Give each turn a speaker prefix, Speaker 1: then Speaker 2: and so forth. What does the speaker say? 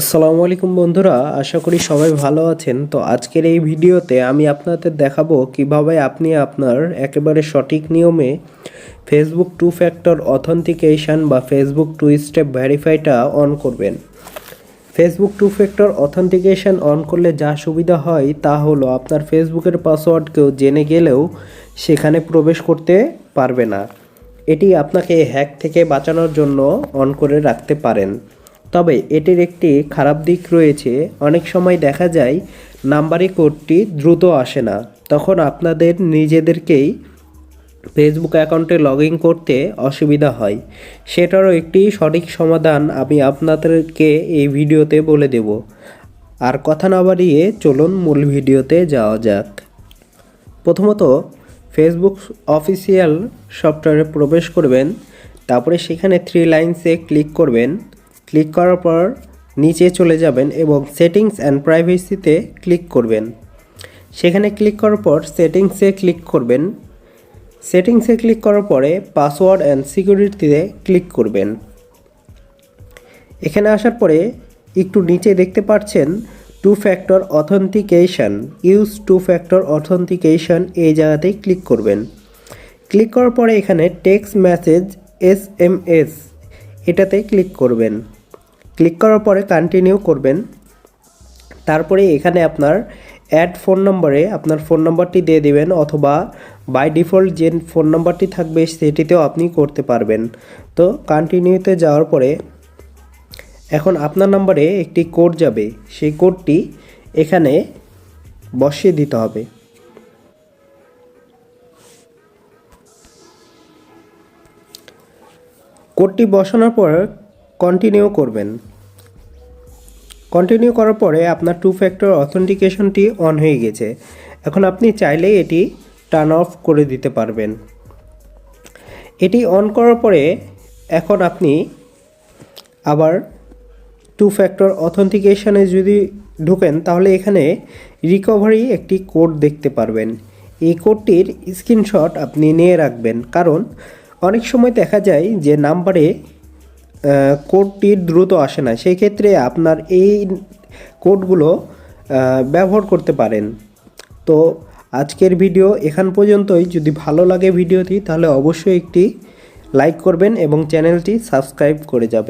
Speaker 1: আসসালামু আলাইকুম বন্ধুরা, আশা করি সবাই ভালো আছেন। তো আজকের এই ভিডিওতে আমি আপনাদের দেখাবো কীভাবে আপনি আপনার একেবারে সঠিক নিয়মে ফেসবুক টু ফ্যাক্টর অথেন্টিকেশন বা ফেসবুক টু স্টেপ ভেরিফাইটা অন করবেন। Facebook two factor authentication on করলে যা সুবিধা হয় তা হলো আপনার ফেসবুকের পাসওয়ার্ড কেউ জেনে গেলেও সেখানে প্রবেশ করতে পারবে না। এটি আপনাকে হ্যাক থেকে বাঁচানোর জন্য অন করে রাখতে পারেন। তবে এটির একটি খারাপ দিক রয়েছে, অনেক সময় দেখা যায় নাম্বারি কোডটি দ্রুত আসে না। তখন আপনাদের নিজেদেরকেই ফেসবুক অ্যাকাউন্টে লগ ইন করতে অসুবিধা হয়। সেটারও একটি সঠিক সমাধান আমি আপনাদেরকে এই ভিডিওতে বলে দেব। আর কথা না বাড়িয়ে চলুন মূল ভিডিওতে যাওয়া যাক। প্রথমত, ফেসবুক অফিসিয়াল সফটওয়্যারে প্রবেশ করবেন, তারপরে সেখানে থ্রি লাইন্সে ক্লিক করবেন। ক্লিক করার পর নিচে চলে যাবেন এবং সেটিংস অ্যান্ড প্রাইভেসিতে ক্লিক করবেন। সেখানে ক্লিক করার পর সেটিংসে ক্লিক করবেন। সেটিংসে ক্লিক করার পরে পাসওয়ার্ড অ্যান্ড সিকিউরিটিতে ক্লিক করবেন। এখানে আসার পরে একটু নিচে দেখতে পাচ্ছেন two factor authentication. Use two factor authentication এই জায়গাতেই ক্লিক করবেন। ক্লিক করার পরে এখানে text message S M S এটাতে ক্লিক করবেন। ক্লিক করার পরে কন্টিনিউ করবেন। তারপরে এখানে আপনার অ্যাড ফোন নম্বরে আপনার ফোন নাম্বারটি দিয়ে দেবেন অথবা বাই ডিফল্ট যে ফোন নাম্বারটি থাকবে সেটিতেও আপনি করতে পারবেন। তো কন্টিনিউতে যাওয়ার পরে এখন আপনার নাম্বারে একটি কোড যাবে। সেই কোডটি এখানে বসিয়ে দিতে হবে। কোডটি বসানোর পর কন্টিনিউ করবেন। কন্টিনিউ করার পরে আপনার টু ফ্যাক্টর অথেন্টিকেশনটি অন হয়ে গেছে। এখন আপনি চাইলেই এটি টার্ন অফ করে দিতে পারবেন। এটি অন করার পরে এখন আপনি আবার টু ফ্যাক্টর অথেন্টিকেশনে যদি ঢোকেন, তাহলে এখানে রিকভারি একটি কোড দেখতে পারবেন। এই কোডটির স্ক্রিনশট আপনি নিয়ে রাখবেন। কারণ অনেক সময় দেখা যায় যে নাম্বারে কোডটি দ্রুত আসে না সেই ক্ষেত্রে আপনার এই কোডগুলো ব্যবহার করতে পারেন। তো আজকের ভিডিও এখান পর্যন্তই। যদি ভালো লাগে ভিডিওটি, তাহলে অবশ্যই একটি লাইক করবেন এবং চ্যানেলটি সাবস্ক্রাইব করে যাবেন।